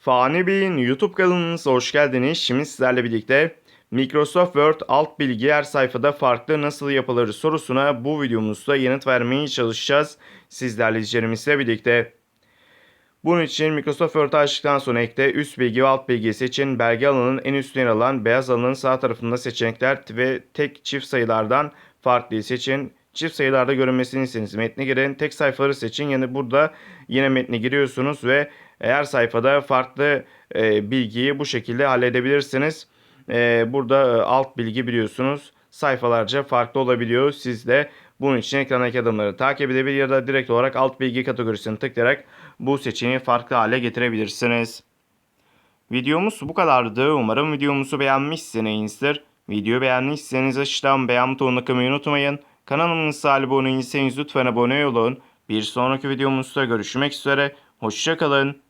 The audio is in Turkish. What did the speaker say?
Fani Bey'in YouTube kanalınıza hoş geldiniz. Şimdi sizlerle birlikte Microsoft Word alt bilgi her sayfada farklı nasıl yapılır sorusuna bu videomuzda yanıt vermeye çalışacağız. Sizlerle izleyicilerimizle birlikte. Bunun için Microsoft Word'u açtıktan sonra ekle üst bilgi ve alt bilgi seçin. Belge alanının en üstüne yer alan beyaz alanın sağ tarafında seçenekler ve tek çift sayılardan farklı seçin. Çift sayılarda görünmesini istediğiniz metne girin. Tek sayfaları seçin. Yani burada yine metne giriyorsunuz ve her sayfada farklı e, bilgiyi bu şekilde halledebilirsiniz. E, burada e, alt bilgi biliyorsunuz sayfalarca farklı olabiliyor. Siz de bunun için ekrandaki adımları takip edebilir ya da direkt olarak alt bilgi kategorisini tıklayarak bu seçeneği farklı hale getirebilirsiniz. Videomuz bu kadardı. Umarım videomuzu beğenmişsinizdir. Videoyu beğendiyseniz aşağıdan beğen butonuna kılmayı unutmayın. Kanalımıza abone değilseniz lütfen abone olun. Bir sonraki videomuzda görüşmek üzere. Hoşçakalın.